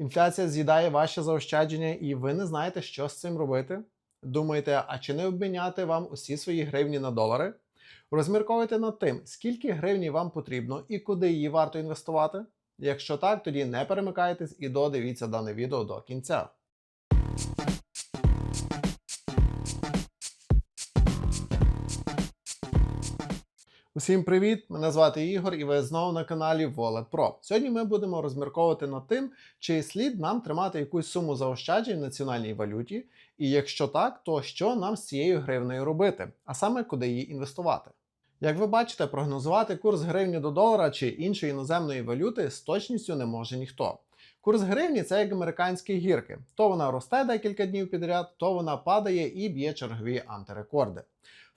Інфляція з'їдає ваші заощадження, і ви не знаєте, що з цим робити. Думаєте, а чи не обміняти вам усі свої гривні на долари? Розмірковуйте над тим, скільки гривні вам потрібно і куди її варто інвестувати. Якщо так, тоді не перемикайтесь і додивіться дане відео до кінця. Усім привіт! Мене звати Ігор, і ви знову на каналі Wallet Pro. Сьогодні ми будемо розмірковувати над тим, чи слід нам тримати якусь суму заощаджень в національній валюті, і якщо так, то що нам з цією гривнею робити, а саме куди її інвестувати. Як ви бачите, прогнозувати курс гривні до долара чи іншої іноземної валюти з точністю не може ніхто. Курс гривні це як американські гірки. То вона росте декілька днів підряд, то вона падає і б'є чергові антирекорди.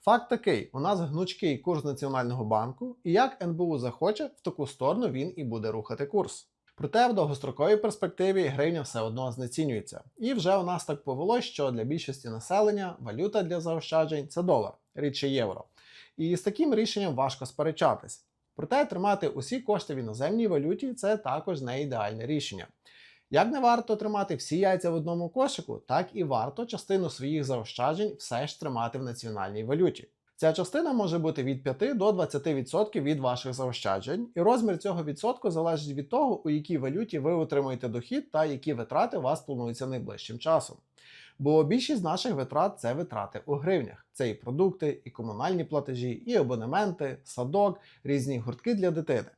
Факт такий: у нас гнучкий курс Національного банку, і як НБУ захоче, в таку сторону він і буде рухати курс. Проте в довгостроковій перспективі гривня все одно знецінюється. І вже у нас так повелось, що для більшості населення валюта для заощаджень це долар, рідше євро. І з таким рішенням важко сперечатись. Проте тримати усі кошти в іноземній валюті це також не ідеальне рішення. Як не варто тримати всі яйця в одному кошику, так і варто частину своїх заощаджень все ж тримати в національній валюті. Ця частина може бути від 5 до 20% від ваших заощаджень, і розмір цього відсотку залежить від того, у якій валюті ви отримуєте дохід та які витрати у вас плануються найближчим часом. Бо більшість наших витрат це витрати у гривнях. Це і продукти, і комунальні платежі, і абонементи, садок, різні гуртки для дитини.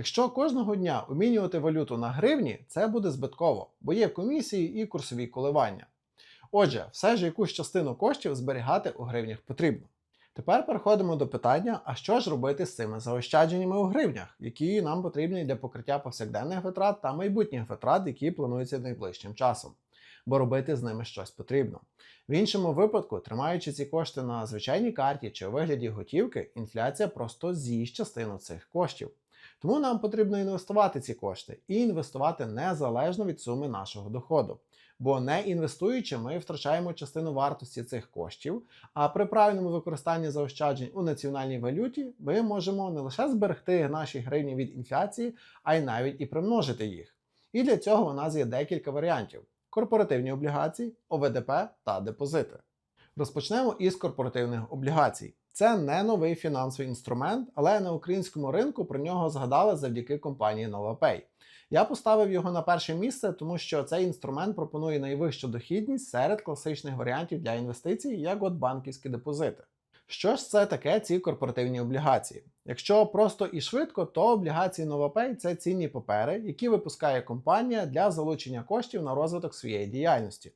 Якщо кожного дня обмінювати валюту на гривні, це буде збитково, бо є комісії і курсові коливання. Отже, все ж якусь частину коштів зберігати у гривнях потрібно. Тепер переходимо до питання, а що ж робити з цими заощадженнями у гривнях, які нам потрібні для покриття повсякденних витрат та майбутніх витрат, які плануються найближчим часом. Бо робити з ними щось потрібно. В іншому випадку, тримаючи ці кошти на звичайній карті чи у вигляді готівки, інфляція просто з'їсть частину цих коштів. Тому нам потрібно інвестувати ці кошти і інвестувати незалежно від суми нашого доходу. Бо не інвестуючи, ми втрачаємо частину вартості цих коштів, а при правильному використанні заощаджень у національній валюті ми можемо не лише зберегти наші гривні від інфляції, а й навіть і примножити їх. І для цього у нас є декілька варіантів: корпоративні облігації, ОВДП та депозити. Розпочнемо із корпоративних облігацій. Це не новий фінансовий інструмент, але на українському ринку про нього згадали завдяки компанії NovaPay. Я поставив його на перше місце, тому що цей інструмент пропонує найвищу дохідність серед класичних варіантів для інвестицій, як от банківські депозити. Що ж це таке ці корпоративні облігації? Якщо просто і швидко, то облігації NovaPay – це цінні папери, які випускає компанія для залучення коштів на розвиток своєї діяльності.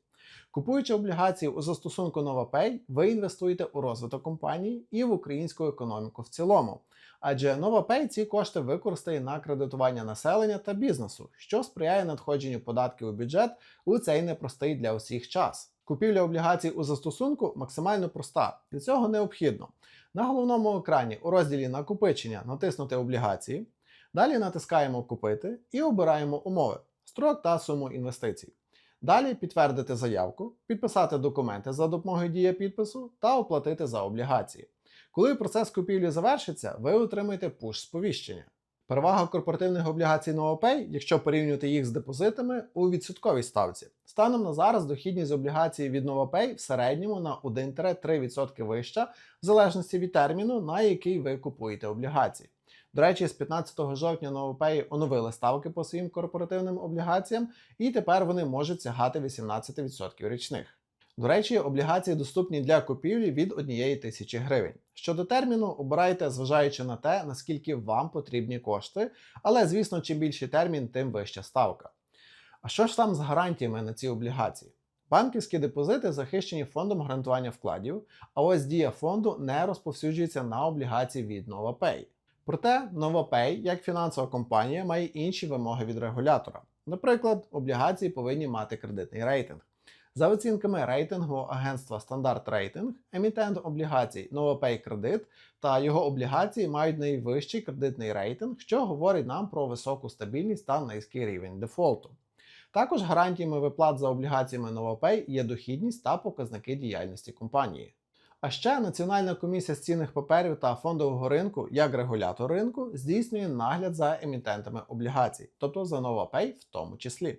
Купуючи облігації у застосунку NovaPay, ви інвестуєте у розвиток компанії і в українську економіку в цілому. Адже NovaPay ці кошти використає на кредитування населення та бізнесу, що сприяє надходженню податків у бюджет у цей непростий для усіх час. Купівля облігацій у застосунку максимально проста. Для цього необхідно на головному екрані у розділі Накопичення натиснути облігації. Далі натискаємо Купити і обираємо умови, строк та суму інвестицій. Далі підтвердити заявку, підписати документи за допомогою дія підпису та оплатити за облігації. Коли процес купівлі завершиться, ви отримаєте пуш-сповіщення. Перевага корпоративних облігацій NovaPay, якщо порівнювати їх з депозитами, у відсотковій ставці. Станом на зараз дохідність облігацій від NovaPay в середньому на 1-3% вища, в залежності від терміну, на який ви купуєте облігації. До речі, з 15 жовтня NovaPay оновили ставки по своїм корпоративним облігаціям, і тепер вони можуть сягати 18% річних. До речі, облігації доступні для купівлі від 1 тисячі гривень. Щодо терміну, обирайте, зважаючи на те, наскільки вам потрібні кошти, але, звісно, чим більший термін, тим вища ставка. А що ж там з гарантіями на ці облігації? Банківські депозити захищені фондом гарантування вкладів, а ось дія фонду не розповсюджується на облігації від NovaPay. Проте NovaPay, як фінансова компанія, має інші вимоги від регулятора. Наприклад, облігації повинні мати кредитний рейтинг. За оцінками рейтингу агентства Standard Rating, емітент облігацій NovaPay Credit та його облігації мають найвищий кредитний рейтинг, що говорить нам про високу стабільність та низький рівень дефолту. Також гарантіями виплат за облігаціями NovaPay є дохідність та показники діяльності компанії. А ще Національна комісія з цінних паперів та фондового ринку, як регулятор ринку, здійснює нагляд за емітентами облігацій, тобто за NovaPay в тому числі.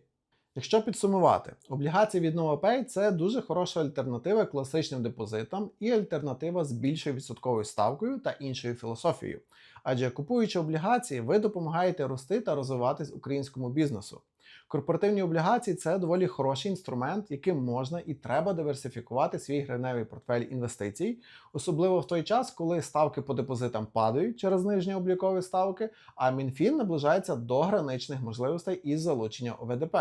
Якщо підсумувати, облігації від NovaPay – це дуже хороша альтернатива класичним депозитам і альтернатива з більшою відсотковою ставкою та іншою філософією. Адже купуючи облігації, ви допомагаєте рости та розвиватись українському бізнесу. Корпоративні облігації це доволі хороший інструмент, яким можна і треба диверсифікувати свій гривневий портфель інвестицій, особливо в той час, коли ставки по депозитам падають через знижені облікові ставки, а МінФін наближається до граничних можливостей із залучення ОВДП.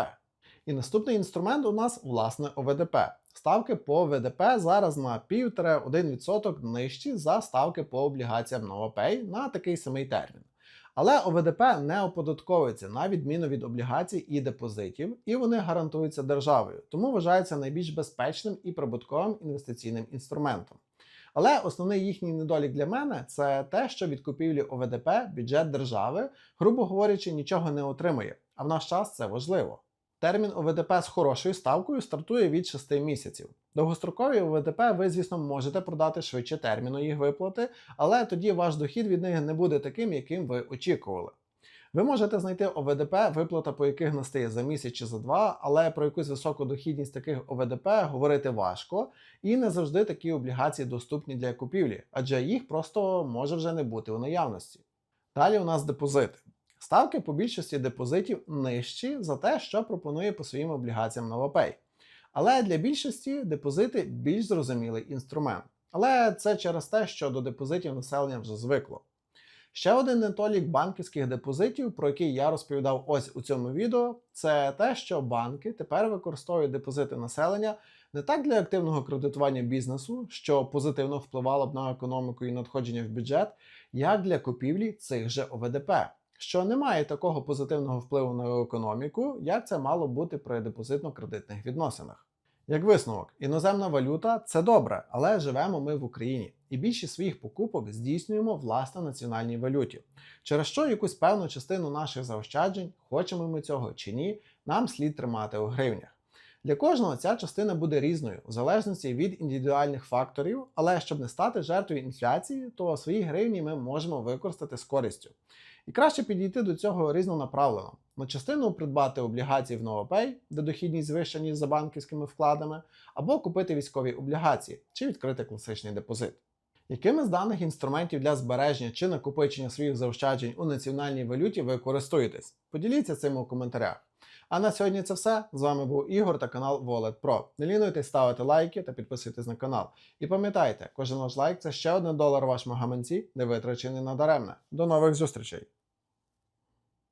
І наступний інструмент у нас власне ОВДП. Ставки по ОВДП зараз на 1,5-1% нижчі за ставки по облігаціям NovaPay на такий самий термін. Але ОВДП не оподатковується на відміну від облігацій і депозитів, і вони гарантуються державою, тому вважається найбільш безпечним і прибутковим інвестиційним інструментом. Але основний їхній недолік для мене це те, що від купівлі ОВДП бюджет держави, грубо говорячи, нічого не отримує. А в наш час це важливо. Термін ОВДП з хорошою ставкою стартує від 6 місяців. Довгострокові ОВДП ви, звісно, можете продати швидше терміну їх виплати, але тоді ваш дохід від них не буде таким, яким ви очікували. Ви можете знайти ОВДП, виплата по яких настає за місяць чи за два, але про якусь високу дохідність таких ОВДП говорити важко, і не завжди такі облігації доступні для купівлі, адже їх просто може вже не бути у наявності. Далі у нас депозити. Ставки по більшості депозитів нижчі за те, що пропонує по своїм облігаціям NovaPay. Але для більшості депозити більш зрозумілий інструмент. Але це через те, що до депозитів населення вже звикло. Ще один недолік банківських депозитів, про який я розповідав ось у цьому відео, це те, що банки тепер використовують депозити населення не так для активного кредитування бізнесу, що позитивно впливало б на економіку і надходження в бюджет, як для купівлі цих же ОВДП що не має такого позитивного впливу на економіку, як це мало бути при депозитно-кредитних відносинах. Як висновок, іноземна валюта це добре, але живемо ми в Україні і більшість своїх покупок здійснюємо власне національній валюті, через що якусь певну частину наших заощаджень, хочемо ми цього чи ні, нам слід тримати у гривнях. Для кожного ця частина буде різною, в залежності від індивідуальних факторів, але щоб не стати жертвою інфляції, то свої гривні ми можемо використати з користю. І краще підійти до цього різнонаправлено. На частину придбати облігації в NovaPay, де дохідність вища, ніж за банківськими вкладами, або купити військові облігації чи відкрити класичний депозит. Якими з даних інструментів для збереження чи накопичення своїх заощаджень у національній валюті ви користуєтесь? Поділіться цим у коментарях. А на сьогодні це все. З вами був Ігор та канал Wallet Pro. Не лінуйтесь ставити лайки та підписуйтесь на канал. І пам'ятайте, кожен ваш лайк це ще один долар вашому гаманці, не витрачений надаремне. До нових зустрічей!